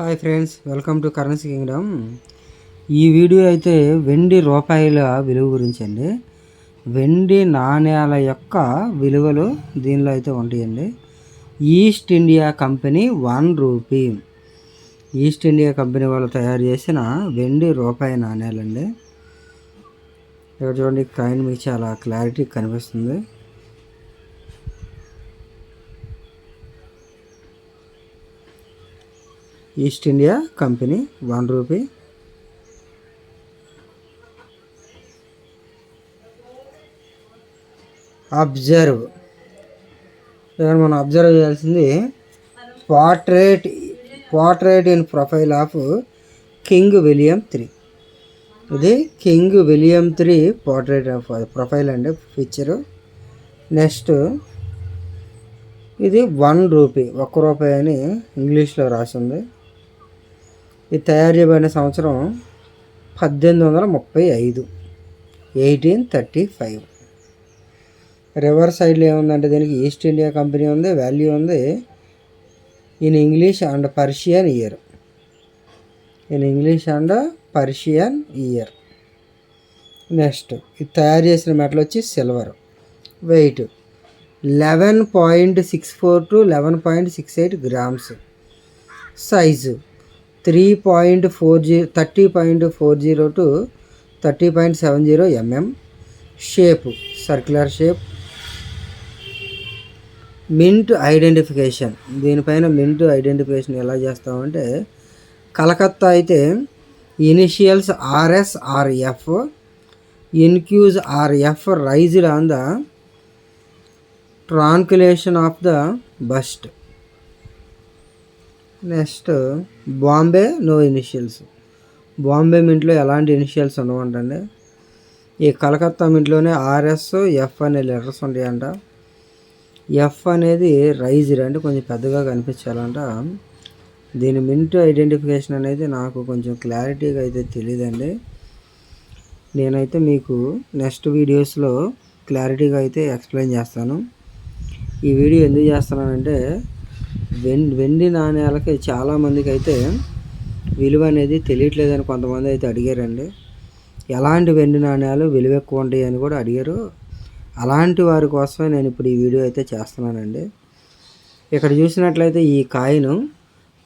Hi friends welcome to currency kingdom. ఈ video అయితే వెండి రూపాయల విలువ గురించి అండి. వెండి నాణ్యాల యొక్క విలువలు దీనిలో అయితే ఉంటాయండి. East India company one rupee. East India company వాళ్ళు తయారు చేసిన వెండి రూపాయి నాణ్యాలండి ఇక్కడ చూడండి కాయిన్ మీకు చాలా క్లారిటీ కనిపిస్తుంది. East India company one rupee. Observe. ఇక్కడ మనం అబ్జర్వ్ చేయాల్సింది portrait portrait in profile of king William three. ఇది king William three portrait of profile అండి పిక్చరు నెక్స్ట్ ఇది వన్ రూపీ. ఒక్క రూపాయి అని ఇంగ్లీష్లో రాసింది. ఇది తయారు చేయబడిన సంవత్సరం పద్దెనిమిది వందల ముప్పై ఐదు ఎయిటీన్ థర్టీ ఫైవ్. రివర్ సైడ్లో ఏముందంటే దీనికి ఈస్ట్ ఇండియా కంపెనీ ఉంది వాల్యూ ఉంది. In English and Persian year. In English and Persian year. Next ఇది తయారు చేసిన మెటల్ వచ్చి silver. Weight eleven point six four to eleven point six eight grams. Size three point four G thirty point four zero to thirty point seven zero mm shape circular shape mint identification దీనిపైన mint identification ఎలా చేస్తామంటే కలకత్తా అయితే initials RS RF incuse RF raised on the truncation of the bust next Bombay no initials. Bombay మింట్లో ఎలాంటి initials ఉండవంటండి. ఈ కలకత్తా మింట్లోనే RS F అనే letters ఉంటాయంట. ఎఫ్ అనేది రైజ్డ్ అంటే కొంచెం పెద్దగా కనిపించాలంట. దీని మింట్ ఐడెంటిఫికేషన్ అనేది నాకు కొంచెం క్లారిటీగా అయితే తెలియదండి నేనైతే మీకు నెక్స్ట్ వీడియోస్లో క్లారిటీగా అయితే ఎక్స్ప్లెయిన్ చేస్తాను. ఈ వీడియో ఎందుకు చేస్తున్నానంటే వెండి వెండి నాణ్యాలకి చాలామందికి అయితే విలువ అనేది తెలియట్లేదని కొంతమంది అయితే అడిగారండి. ఎలాంటి వెండి నాణ్యాలు విలువ ఎక్కువ ఉంటాయి అని కూడా అడిగారు. అలాంటి వారి కోసమే నేను ఇప్పుడు ఈ వీడియో అయితే చేస్తున్నానండి. ఇక్కడ చూసినట్లయితే ఈ కాయిన్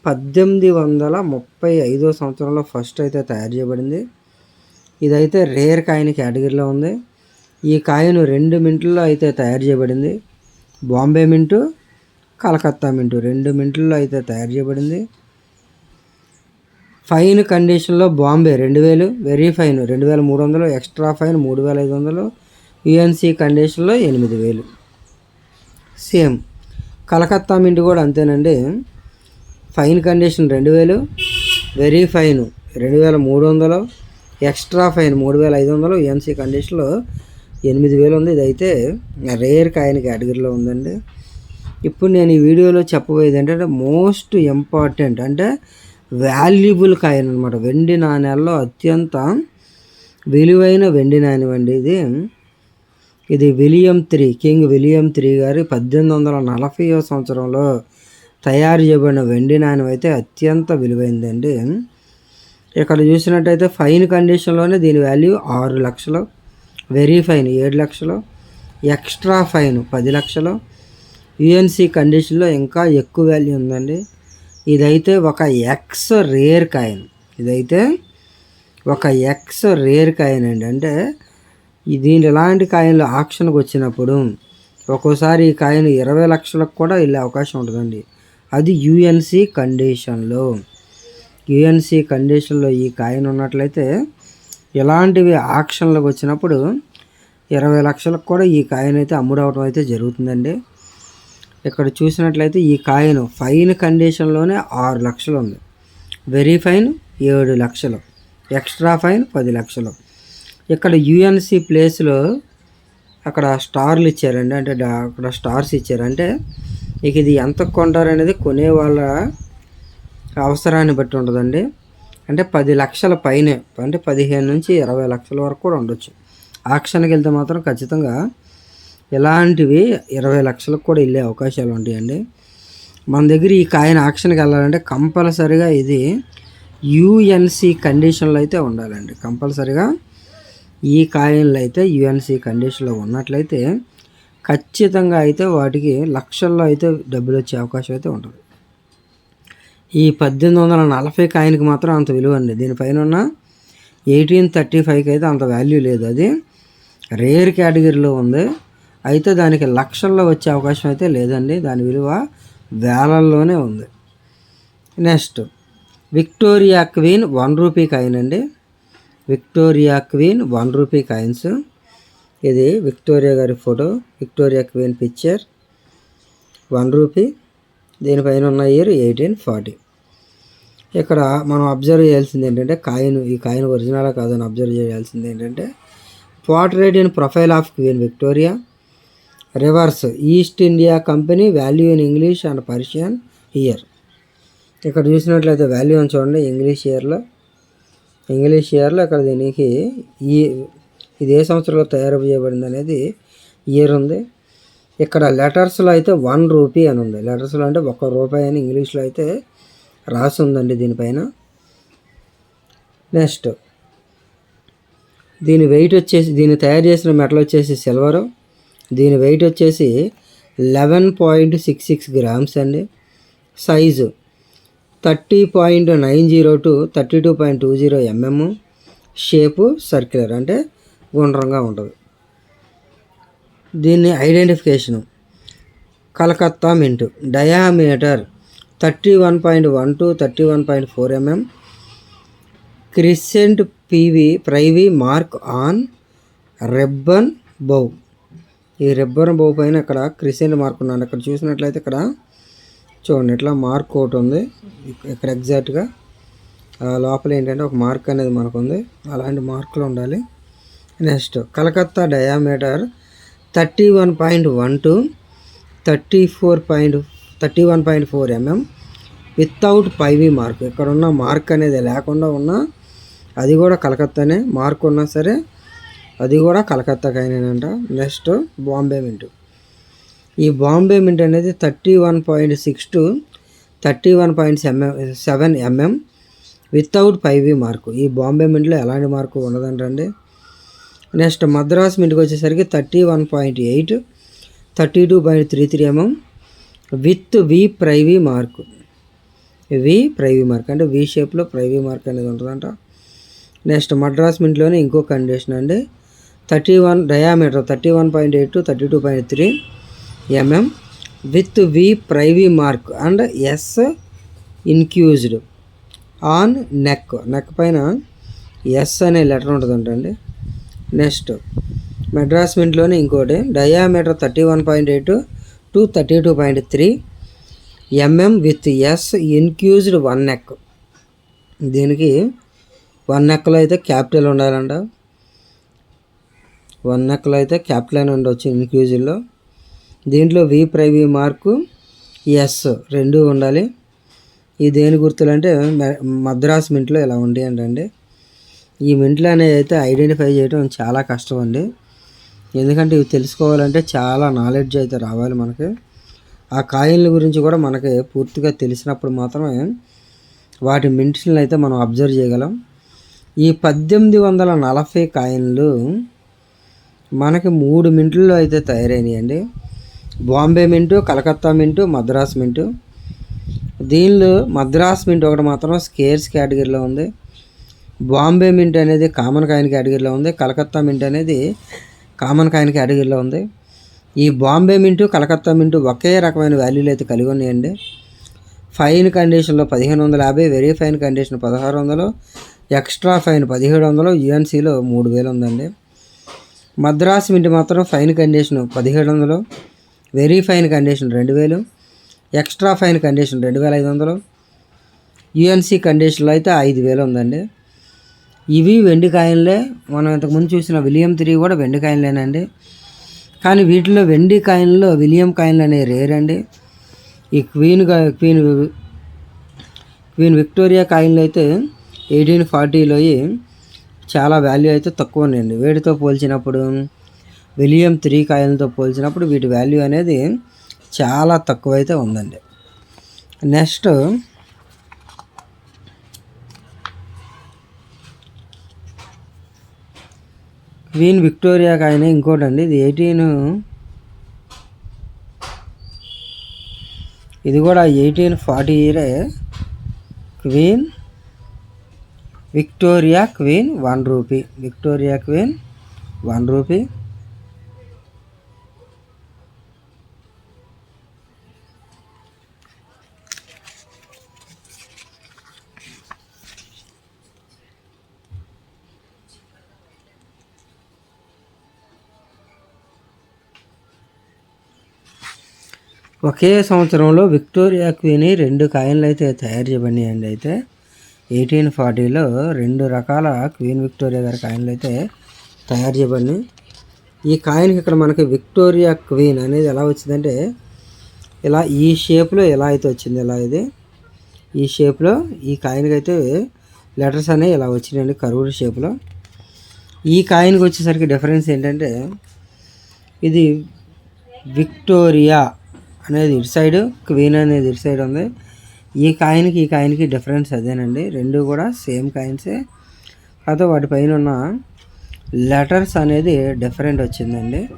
పద్దెనిమిది వందల ముప్పై ఐదో సంవత్సరంలో ఫస్ట్ అయితే తయారు చేయబడింది. ఇదైతే రేర్ కాయిన్ కేటగిరీలో ఉంది. ఈ కాయిన్ రెండు మింట్లలో అయితే తయారు చేయబడింది. బాంబే మింటు కలకత్తా మింటు. రెండు మింట్లలో అయితే తయారు చేయబడింది. ఫైన్ కండిషన్లో బాంబే రెండు వేలు వెరీ ఫైన్ రెండు వేల మూడు వందలు ఎక్స్ట్రా ఫైన్ మూడు వేల ఐదు వందలు యుఎన్సి కండిషన్లో ఎనిమిది వేలు. సేమ్. కలకత్తా మింట్ కూడా అంతేనండి. ఫైన్ కండిషన్ రెండు వేలు వెరీ ఫైన్ రెండు వేల మూడు వందలు ఎక్స్ట్రా ఫైన్ మూడు వేల ఐదు వందలు యుఎన్సి కండిషన్లో ఎనిమిది వేలు ఉంది. ఇదైతే రేర్ కాయిన్ కేటగిరీలో ఉందండి. ఇప్పుడు నేను ఈ వీడియోలో చెప్పబోయేది ఏంటంటే మోస్ట్ ఇంపార్టెంట్ అంటే వాల్యుబుల్ కాయిన్ అనమాట వెండి నాణ్యాల్లో అత్యంత విలువైన వెండి నాణ్యం అండి ఇది. ఇది William three king William three గారి పద్దెనిమిది వందల నలభై సంవత్సరంలో తయారు చేయబడిన వెండి నాణ్యం అయితే అత్యంత విలువైందండి. ఇక్కడ చూసినట్టయితే ఫైన్ కండిషన్లోనే దీని వాల్యూ ఆరు లక్షలు వెరీ ఫైన్ ఏడు లక్షలు ఎక్స్ట్రా ఫైన్ పది లక్షలు యుఎన్సి కండిషన్లో ఇంకా ఎక్కువ వాల్యూ ఉందండి. ఇదైతే ఒక ఎక్స్ రేర్ కాయిన్ ఇదైతే ఒక ఎక్స్ రేర్ కాయిన్ అండి. అంటే దీని ఇలాంటి కాయిన్లు ఆక్షన్కి వచ్చినప్పుడు ఒక్కోసారి ఈ కాయిన్ ఇరవై లక్షలకు కూడా వెళ్ళే అవకాశం ఉంటుందండి. అది యుఎన్సి కండిషన్లో యుఎన్సి కండిషన్లో ఈ కాయిన్ ఉన్నట్లయితే ఇలాంటివి ఆక్షన్లకు వచ్చినప్పుడు ఇరవై లక్షలకు కూడా ఈ కాయిన్ అయితే అమ్ముడవటం అయితే జరుగుతుందండి. ఇక్కడ చూసినట్లయితే ఈ కాయిన్ ఫైన్ కండిషన్లోనే ఆరు లక్షలు ఉంది. వెరీ ఫైన్ ఏడు లక్షలు. ఎక్స్ట్రా ఫైన్ పది లక్షలు. ఇక్కడ యుఎన్సి ప్లేస్లో అక్కడ స్టార్లు ఇచ్చారండి. అంటే అక్కడ స్టార్స్ ఇచ్చారు. అంటే ఇక ఇది ఎంత కొంటారనేది కొనే వాళ్ళ అవసరాన్ని బట్టి ఉంటుందండి. అంటే పది లక్షల పైనే అంటే పదిహేను నుంచి ఇరవై లక్షల వరకు కూడా ఉండొచ్చు. ఆక్షన్కి వెళ్తే మాత్రం ఖచ్చితంగా ఇలాంటివి ఇరవై లక్షలకు కూడా వెళ్ళే అవకాశాలు ఉంటాయండి. మన దగ్గర ఈ కాయిన్ ఆక్షన్కి వెళ్ళాలంటే కంపల్సరిగా ఇది యుఎన్సి కండిషన్లో అయితే ఉండాలండి. కంపల్సరిగా ఈ కాయిన్లు అయితే యుఎన్సి కండిషన్లో ఉన్నట్లయితే ఖచ్చితంగా అయితే వాటికి లక్షల్లో అయితే డబ్బులు వచ్చే అవకాశం అయితే ఉంటుంది. ఈ పద్దెనిమిది వందల నలభై కాయిన్కి మాత్రం అంత విలువ అండి. దీనిపైన ఉన్న ఎయిటీన్ థర్టీ ఫైవ్కి అయితే అంత వాల్యూ లేదు. అది రేర్ కేటగిరీలో ఉంది. అయితే దానికి లక్షల్లో వచ్చే అవకాశం అయితే లేదండి. దాని విలువ వేలల్లోనే ఉంది. Next Victoria queen one rupee coin అండి. Victoria queen one rupee coins. ఇది విక్టోరియా గారి photo Victoria queen picture. One rupee. దీనిపైన ఉన్న ఇయర్ ఎయిటీన్ ఫార్టీ. ఇక్కడ మనం అబ్జర్వ్ చేయాల్సింది ఏంటంటే కాయిన్ ఈ కాయిన్ ఒరిజినల్ కాదని అబ్జర్వ్ చేయాల్సింది ఏంటంటే portrait in profile of queen Victoria. Reverse East India company value in English and Persian year. ఇక్కడ చూసినట్లయితే వాల్యూ అని చూడండి ఇంగ్లీష్ ఇయర్లో. ఇంగ్లీష్ ఇయర్లో ఇక్కడ దీనికి ఈ ఇది ఏ సంవత్సరంలో తయారు చేయబడింది అనేది ఇయర్ ఉంది. ఇక్కడ లెటర్స్లో అయితే వన్ రూపీ అని ఉంది. లెటర్స్లో అంటే ఒక్క రూపాయి అని ఇంగ్లీష్లో అయితే రాసి ఉందండి దీనిపైన. నెక్స్ట్ దీని వెయిట్ వచ్చేసి దీన్ని తయారు చేసిన మెటల్ వచ్చేసి సిల్వరు. దీని వెయిట్ వచ్చేసి eleven point six six grams అండి. Size thirty point nine zero to thirty two point two zero mm shape circular అంటే గుండ్రంగా ఉంటుంది. దీన్ని identification Calcutta mint diameter thirty one point one to thirty one point four mm crescent PV privy mark on ribbon bow ఈ రెబ్బరం బో పైన ఇక్కడ crescent mark ఉన్నాను ఇక్కడ చూసినట్లయితే ఇక్కడ చూడండి ఇట్లా మార్క్ ఒకటి ఉంది. ఇక్కడ ఎగ్జాక్ట్గా లోపల ఏంటంటే ఒక మార్క్ అనేది మనకు ఉంది అలాంటి మార్కులు ఉండాలి. Next Calcutta diameter thirty one point one to thirty four point thirty one point four mm without privy mark ఇక్కడ ఉన్న మార్క్ అనేది లేకుండా ఉన్న అది కూడా కలకత్తానే. మార్క్ ఉన్నా సరే అది కూడా కలకత్తాకైనానంట నెక్స్ట్ బాంబే మింట్. ఈ బాంబే మింట్ అనేది thirty one point six to thirty one point seven seven mm without privy mark. ఈ బాంబే మింట్లో ఎలాంటి మార్కు ఉండదంటండి. నెక్స్ట్ మద్రాస్ మింట్కి వచ్చేసరికి thirty one point eight thirty two point three three mm with V privy mark. V privy mark. అంటే V షేప్లో privy mark అనేది ఉంటుందంట. నెక్స్ట్ మద్రాస్ మింట్లోనే ఇంకో కండిషన్ అండి. Thirty one diameter thirty one point eight thirty two point three mm with V privy mark and S incused on neck neck పైన S అనే letter ఉంటుందంటండి. Next Madras మింట్లోనే ఇంకోటి diameter thirty one point eight to thirty two point three mm with S incused one neck దీనికి one నెక్లో అయితే capital ఉండాలంట. One నక్లో అయితే క్యాపిటల్ అని ఉండొచ్చు ఇన్క్యూజ్లో దీంట్లో వి ప్రైవీ మార్కు ఎస్ రెండు ఉండాలి. ఈ దేని గుర్తులు అంటే మద్రాస్ మింట్లో ఇలా ఉండేయండి ఈ మింట్లు అనేది అయితే ఐడెంటిఫై చేయడం చాలా కష్టం అండి. ఎందుకంటే ఇవి తెలుసుకోవాలంటే చాలా నాలెడ్జ్ అయితే రావాలి మనకి. ఆ కాయిన్ల గురించి కూడా మనకి పూర్తిగా తెలిసినప్పుడు మాత్రమే వాటి మింట్స్ని అయితే మనం అబ్జర్వ్ చేయగలం. ఈ పద్దెనిమిది వందల నలభై కాయిన్లు మనకి మూడు మింట్లలో అయితే తయారైనాయండి. బాంబే మింటు కలకత్తా మింటు మద్రాస్ మింటు. దీనిలో మద్రాస్ మింట్ ఒకటి మాత్రం స్కేర్స్ కేటగిరీలో ఉంది. బాంబే మింట్ అనేది కామన్ కాయిన్ కేటగిరీలో ఉంది. కలకత్తా మింట్ అనేది కామన్ కాయిన్ కేటగిరీలో ఉంది. ఈ బాంబే మింటు కలకత్తా మింటు ఒకే రకమైన వాల్యూలు అయితే కలిగి ఉన్నాయండి. ఫైన్ కండిషన్లో పదిహేను వందల యాభై వెరీ ఫైన్ కండిషన్ పదహారు వందలు ఎక్స్ట్రా ఫైన్ పదిహేడు వందలు యుఎన్సీలో మూడు వేలు ఉందండి. మద్రాస్ మింట్ మాత్రం ఫైన్ కండిషన్ పదిహేడు వందలు. వెరీ ఫైన్ కండిషన్ రెండు వేలు. ఎక్స్ట్రా ఫైన్ కండిషన్ రెండు వేల ఐదు వందలు. యుఎన్సి కండిషన్లో అయితే ఐదు వేలు ఉందండి. ఇవి వెండి కాయిన్లే మనం ఇంతకుముందు చూసిన విలియం త్రీ కూడా వెండి కాయిన్లేనండి కానీ వీటిలో వెండి కాయిన్లో విలియం కాయిన్లు అనేవి రేర్ అండి. ఈ క్వీన్ క్వీన్ క్వీన్ విక్టోరియా కాయిన్లు అయితే ఎయిటీన్ ఫార్టీలో చాలా వాల్యూ అయితే తక్కువ ఉండండి వేటితో పోల్చినప్పుడు విలియం త్రీ కాయలతో పోల్చినప్పుడు వీటి వాల్యూ అనేది చాలా తక్కువ అయితే ఉందండి. నెక్స్ట్ క్వీన్ విక్టోరియా కాయనే ఇంకోటి అండి ఇది ఎయిటీన్ ఇది కూడా ఎయిటీన్ ఫార్టీ ఇయరే queen Victoria queen one rupee Victoria queen one rupee ఒకే సంవత్సరంలో విక్టోరియా క్వీన్ రెండు కాయిన్లు అయితే తయారు చేయబడినాయండి అయితే. ఎయిటీన్ ఫార్టీలో రెండు రకాల క్వీన్ విక్టోరియా గారి కాయిన్లు అయితే తయారు చేయబడినాయి. ఈ కాయిన్కి ఇక్కడ మనకి విక్టోరియా క్వీన్ అనేది ఎలా వచ్చిందంటే ఇలా ఈ షేప్లో ఎలా అయితే వచ్చింది ఇలా ఇది? ఈ షేప్లో ఈ కాయిన్కి అయితే లెటర్స్ అనేవి ఇలా వచ్చినాయండి కరువుడు షేప్లో. ఈ కాయిన్కి వచ్చేసరికి డిఫరెన్స్ ఏంటంటే ఇది విక్టోరియా అనేది ఇటు సైడ్ క్వీన్ అనేది ఇటు సైడ్ ఉంది. ఈ కాయిన్కి ఈ కాయిన్కి డిఫరెన్స్ అదేనండి. రెండు కూడా సేమ్ కాయిన్సే. కాకపోతే వాటిపైన ఉన్న లెటర్స్ అనేది డిఫరెంట్ వచ్చిందండి.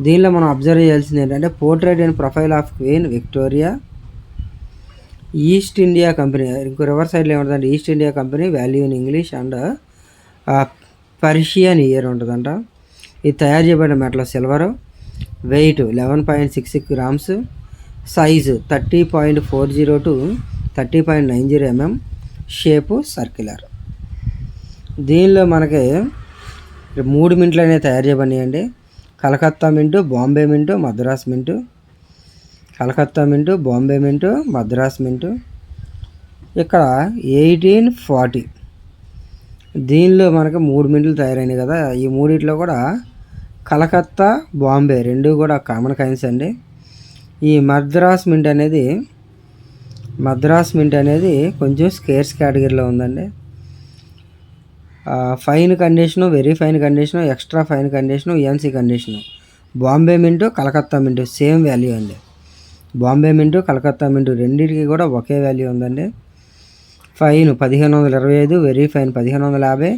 దీనిలో మనం అబ్జర్వ్ చేయాల్సింది ఏంటంటే portrait and profile of queen Victoria East India company ఇంకో రివర్ సైడ్లో ఏముంటుందంటే East India company value in English and Persian year ఉంటుందంట. ఇది తయారు చేయబడిన metal silver. Weight eleven point six six grams. Size thirty point four zero to thirty point nine zero mm shape circular. దీనిలో మనకి మూడు మింట్లు అనేవి తయారు చేయబడినాయండి. కలకత్తా మింటు బాంబే మింటు మద్రాస్ మింటు. కలకత్తా మింటు బాంబే మింటు మద్రాస్ మింటు. ఇక్కడ ఎయిటీన్ ఫార్టీ. దీనిలో మనకి మూడు మింట్లు తయారైనాయి కదా. ఈ మూడిట్లో కూడా కలకత్తా బాంబే రెండు కూడా కామన్ కైన్స్ అండి. ఈ మద్రాస్ మింట్ అనేది మద్రాస్ మింట్ అనేది కొంచెం స్కేర్స్ కేటగిరీలో ఉందండి. Fine condition very fine condition extra fine condition ENC condition. Bombay mint Calcutta mint same value అండి. బాంబే మింటు కలకత్తా మింటు రెండింటికి కూడా ఒకే వాల్యూ ఉందండి. ఫైన్ పదిహేను వందల ఇరవై ఐదు వెరీ ఫైన్ పదిహేను వందల యాభై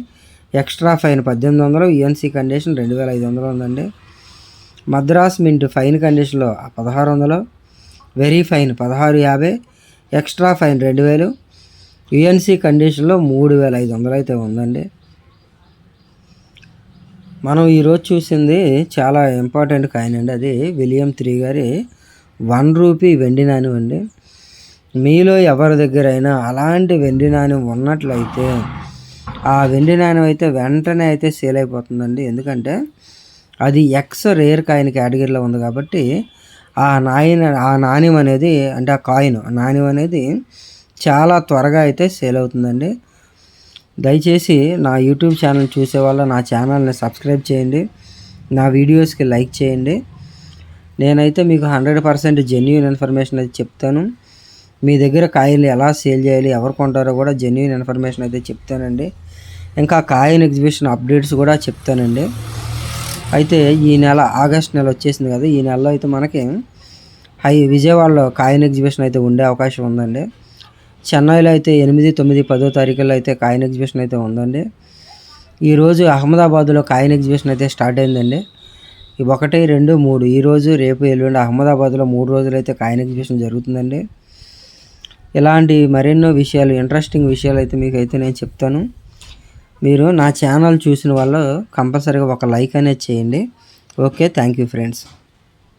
ఎక్స్ట్రా ఫైన్ పద్దెనిమిది వందలు ఈఎన్సీ కండిషన్ రెండు వేల ఐదు వందలు ఉందండి. మద్రాస్ మింట్ ఫైన్ కండిషన్లో పదహారు వందలు వెరీ ఫైన్ పదహారు యాభై ఎక్స్ట్రా ఫైన్ రెండు వేలు యుఎన్సీ కండిషన్లో మూడు వేల ఐదు వందలు అయితే ఉందండి. మనం ఈరోజు చూసింది చాలా ఇంపార్టెంట్ కాయిన్ అండి అది. విలియం త్రీ గారి వన్ రూపీ వెండి నాణ్యం అండి. మీలో ఎవరి దగ్గరైనా అలాంటి వెండి నాణ్యం ఉన్నట్లయితే ఆ వెండి నాణ్యం అయితే వెంటనే అయితే సేల్ అయిపోతుందండి. ఎందుకంటే అది ఎక్స్ రేర్ కాయిన్ కేటగిరీలో ఉంది కాబట్టి ఆ నాయన ఆ నాణ్యం అనేది అంటే ఆ కాయిన్ నాణ్యం అనేది చాలా త్వరగా అయితే సేల్ అవుతుందండి. దయచేసి నా యూట్యూబ్ ఛానల్ చూసే వాళ్ళ నా ఛానల్ని సబ్స్క్రైబ్ చేయండి. నా వీడియోస్కి లైక్ చేయండి. నేనైతే మీకు హండ్రెడ్ పర్సెంట్ జెన్యున్ ఇన్ఫర్మేషన్ అయితే చెప్తాను. మీ దగ్గర కాయలు ఎలా సేల్ చేయాలి ఎవరు కొంటారో కూడా జెన్యున్ ఇన్ఫర్మేషన్ అయితే చెప్తానండి. ఇంకా కాయిన్ ఎగ్జిబిషన్ అప్డేట్స్ కూడా చెప్తానండి. అయితే ఈ నెల ఆగస్ట్ నెల వచ్చేసింది కదా ఈ నెలలో అయితే మనకి హై విజయవాడలో కాయిన్ ఎగ్జిబిషన్ అయితే ఉండే అవకాశం ఉందండి. చెన్నైలో అయితే ఎనిమిది తొమ్మిది పదో తారీఖుల్లో అయితే కాయిన్ ఎగ్జిబిషన్ అయితే ఉందండి. ఈరోజు అహ్మదాబాద్లో కాయిన్ ఎగ్జిబిషన్ అయితే స్టార్ట్ అయిందండి. ఒకటి రెండు మూడు ఈరోజు రేపు ఎల్లుండి అహ్మదాబాద్లో మూడు రోజులు అయితే కాయిన్ ఎగ్జిబిషన్ జరుగుతుందండి. ఇలాంటి మరెన్నో విషయాలు ఇంట్రెస్టింగ్ విషయాలు అయితే మీకు అయితే నేను చెప్తాను. మీరు నా ఛానల్ చూసిన వాళ్ళు కంపల్సరీగా ఒక లైక్ అనేది చేయండి. Okay thank you friends.